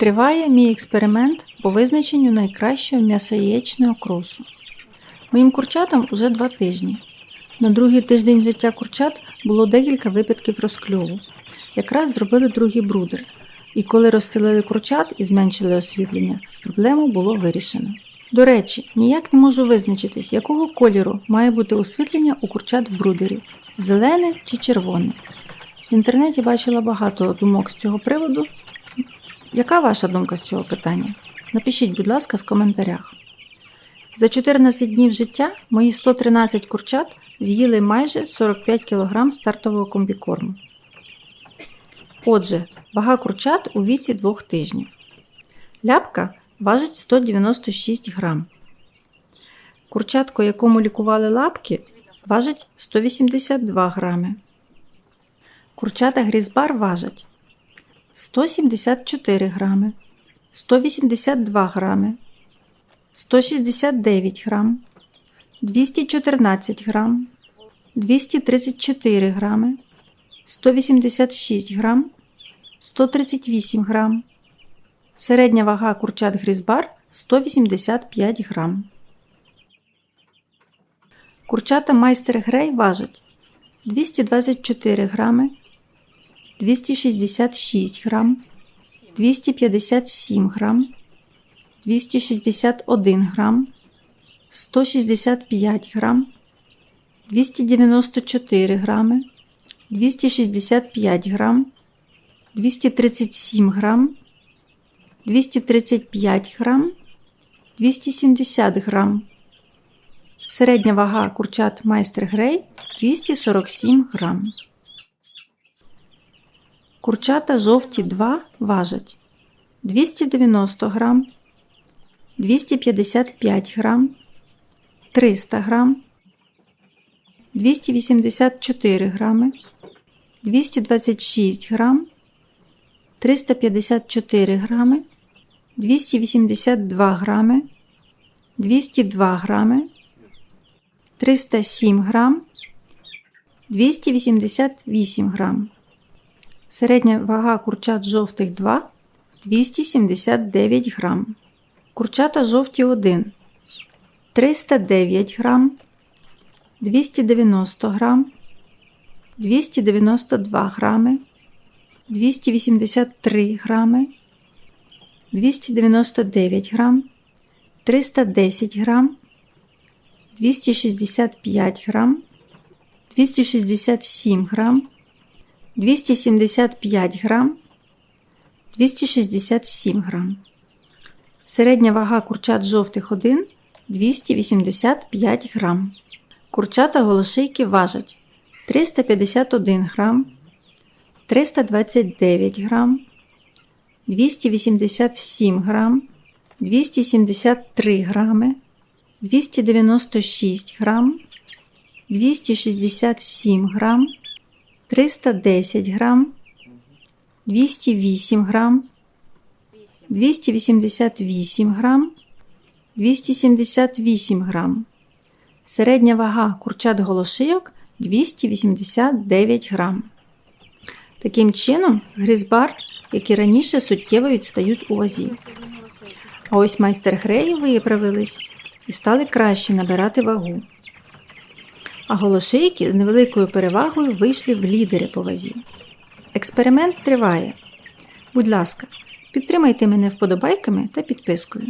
Триває мій експеримент по визначенню найкращого м'ясояєчного кросу. Моїм курчатам уже два тижні. На другий тиждень життя курчат було декілька випадків розкльову. Якраз зробили другий брудер. І коли розселили курчат і зменшили освітлення, проблему було вирішено. До речі, ніяк не можу визначитись, якого кольору має бути освітлення у курчат в брудері зелене чи червоне. В інтернеті бачила багато думок з цього приводу. Яка ваша думка з цього питання? Напишіть, будь ласка, в коментарях. За 14 днів життя мої 113 курчат з'їли майже 45 кг стартового комбікорму. Отже, вага курчат у віці 2 тижнів. Ляпка важить 196 грам. Курчатко, якому лікували лапки, важить 182 грами. Курчата грізбар важать 174 грами, 182 грами, 169 грам, 214 грам, 234 грами, 186 грам, 138 грам. Середня вага курчат грізбар 185 грам. Курчата майстер Грей важать 224 грами, 266 грам, 257 грам, 261 грам, 165 грам, 294 грами, 265 грам, 237 грам, 235 грам, 270 грам. Середня вага курчат майстер Грей 247 грам. Курчата жовті 2 важать. 290 грам, 255 грам, 300 грам, 284 грами, 226 грам, 354 грами, 282 грами, 202 грами, 307 грам, 288 грам. Середня вага курчат жовтих 2 279 грам. Курчата жовті 1 309 грам, 290 грам, 292 грами, 283 грами, 299 грам, 310 грам, 265 грам, 267 грам, 275 грам, 267 грам. Середня вага курчат жовтих 1 285 грам. Курчата голошийки важать 351 грам, 329 грам, 287 грам, 273 грами, 296 грам, 267 грам, 310 грам, 208 грам, 288 грам, 278 грам. Середня вага курчат голошийок 289 грам. Таким чином, грізбар, як і раніше, суттєво відстають у вазі. А ось майстер Греї виправились і стали краще набирати вагу. А голошейки з невеликою перевагою вийшли в лідери по вазі. Експеримент триває. Будь ласка, підтримайте мене вподобайками та підпискою.